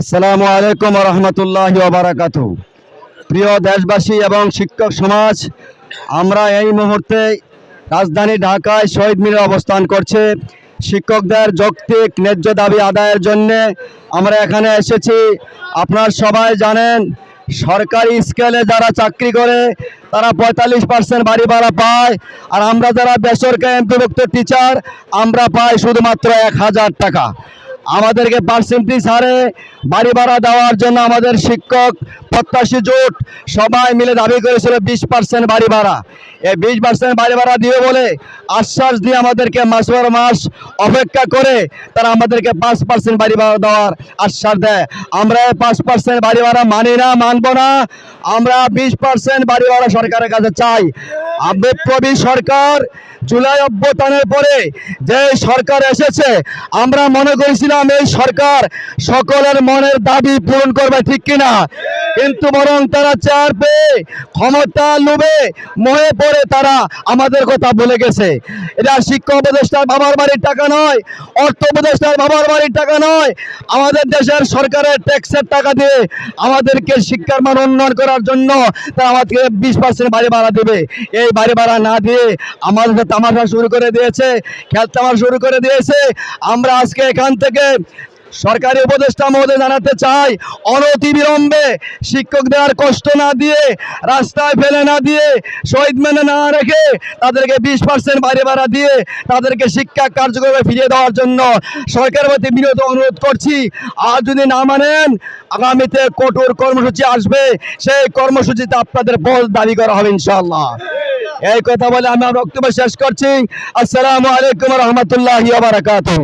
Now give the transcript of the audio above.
আসসালামু আলাইকুম রহমতুল্লাহ বারাকাত প্রিয় দেশবাসী এবং শিক্ষক সমাজ, আমরা এই মুহূর্তে রাজধানী ঢাকায় শহীদ মিলে অবস্থান করছে। শিক্ষকদের যৌক্তিক ন্যায্য দাবি আদায়ের জন্যে আমরা এখানে এসেছি। আপনার সবাই জানেন, সরকারি স্কেলে যারা চাকরি করে, তারা পঁয়তাল্লিশ পার্সেন্ট বাড়ি ভাড়া পায়। আর আমরা যারা বেসরকারি এমপিভুক্ত টিচার আমরা পাই শুধুমাত্র এক হাজার টাকা। আমাদেরকে পার্সেন্টেজ হারে বাড়ি ভাড়া দেওয়ার জন্য আমাদের শিক্ষক প্রত্যাশী জোট সবাই মিলে দাবি করেছিল বিশ পার্সেন্ট বাড়ি ভাড়া। এই বিশ পার্সেন্ট বাড়ি ভাড়া দিয়ে বলে আশ্বাস দিয়ে আমাদেরকে মাস পর মাস অপেক্ষা করে তারা আমাদেরকে পাঁচ পার্সেন্ট বাড়ি ভাড়া দেওয়ার আশ্বাস দেয়। আমরা পাঁচ পার্সেন্ট বাড়ি ভাড়া মানি না, মানবো না। আমরা বিশ পার্সেন্ট বাড়ি ভাড়া সরকারের কাছে চাই। আবেগপ্রবী সরকার জুলাই অভ্যতানের পরে যে সরকার এসেছে, আমরা মনে করেছিলাম এই সরকার সকলের মনের দাবি পূরণ করবে ঠিক কিনা? কিন্তু বরং তারা চার পেয়ে ক্ষমতা লোভে মহে পড়ে তারা আমাদের কথা বলে গেছে। এটা শিক্ষা উপদেষ্টার বাবার বাড়ির টাকা নয়, অর্থ উপদেষ্টার বাবার বাড়ির টাকা নয়। আমাদের দেশের সরকারের ট্যাক্সের টাকা দিয়ে আমাদেরকে শিক্ষার মান উন্নয়ন করার জন্য তারা আমাদেরকে বিশ পার্সেন্ট বাড়ি ভাড়া দেবে। এই বাড়ি ভাড়া না দিয়ে আমাদের তামাশা শুরু করে দিয়েছে খেলতামাশা শুরু করে দিয়েছে। আমরা আজকে এখান থেকে সরকারি উপদেষ্টা মহোদয় জানাতে চাই, অনতি বিলম্বে শিক্ষকদের আর কষ্ট না দিয়ে, রাস্তায় ফেলে না দিয়ে, শহীদ মেনে না রেখে তাদেরকে বিশ পার্সেন্ট বাড়ি ভাড়া দিয়ে তাদেরকে শিক্ষা কার্যক্রমে ফিরিয়ে দেওয়ার জন্য সরকারের প্রতি বিরত অনুরোধ করছি। আর যদি না মানেন, আগামীতে কঠোর কর্মসূচি আসবে। সেই কর্মসূচিতে আপনাদের বল দাবি করা হবে ইনশাআল্লাহ। এই কথা বলে আমি আমার বক্তব্য শেষ করছি। আসসালামু আলাইকুম রহমতুল্লাহ বারাকাতুহ।